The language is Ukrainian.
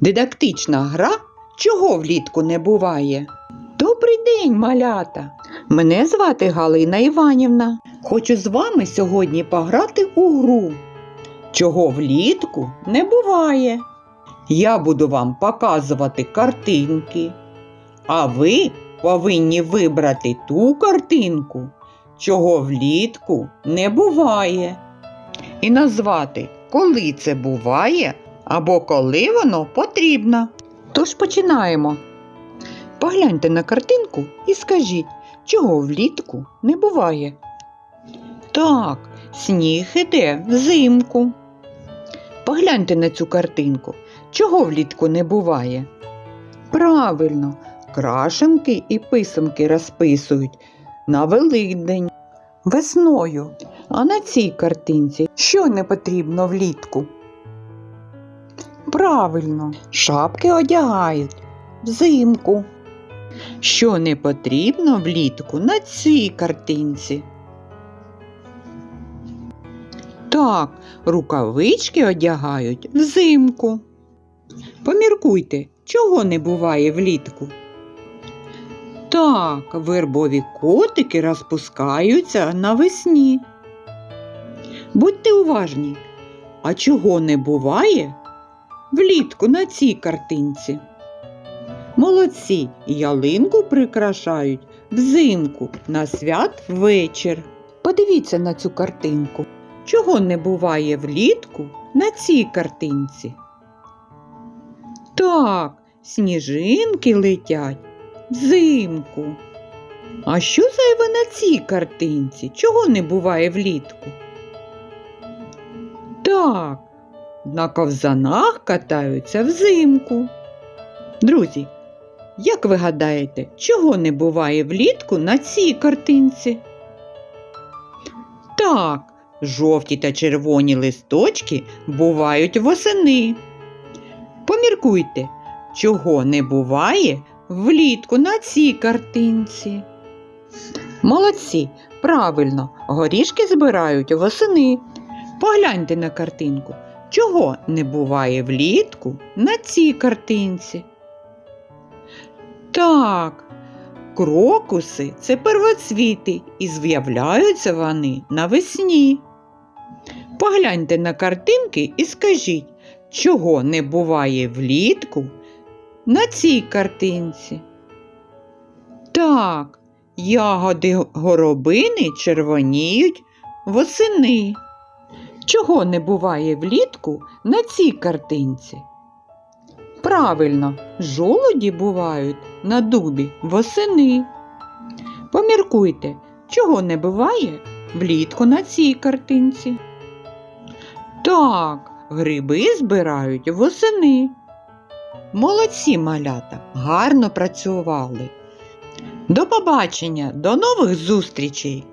Дидактична гра чого влітку не буває. Добрий день, малята! Мене звати Галина Іванівна. Хочу з вами сьогодні пограти у гру. Чого влітку не буває. Я буду вам показувати картинки, а ви повинні вибрати ту картинку, чого влітку не буває, і назвати, коли це буває або коли воно потрібно. Тож починаємо. Погляньте на картинку і скажіть, чого влітку не буває. Так, сніг іде взимку. Погляньте на цю картинку. Чого влітку не буває? Правильно, крашенки і писанки розписують на Великдень весною. А на цій картинці що не потрібно влітку? Правильно, шапки одягають взимку. Що не потрібно влітку на цій картинці? Так, рукавички одягають взимку. Поміркуйте, чого не буває влітку? Так, вербові котики розпускаються навесні. Будьте уважні, а чого не буває влітку на цій картинці? Молодці, ялинку прикрашають взимку на свят вечір. Подивіться на цю картинку. Чого не буває влітку на цій картинці? Так, сніжинки летять взимку. А що зайве на цій картинці? Чого не буває влітку? Так, на ковзанах катаються взимку. Друзі, як ви гадаєте, чого не буває влітку на цій картинці? Так, жовті та червоні листочки бувають восени. Поміркуйте, чого не буває влітку на цій картинці. Молодці, правильно, горішки збирають восени. Погляньте на картинку. Чого не буває влітку на цій картинці? Так, крокуси це первоцвіти і з'являються вони навесні. Погляньте на картинки і скажіть, чого не буває влітку на цій картинці? Так, ягоди горобини червоніють восени. Чого не буває влітку на цій картинці? Правильно, жолоді бувають на дубі восени. Поміркуйте, чого не буває влітку на цій картинці. Так, гриби збирають восени. Молодці малята, гарно працювали. До побачення, до нових зустрічей!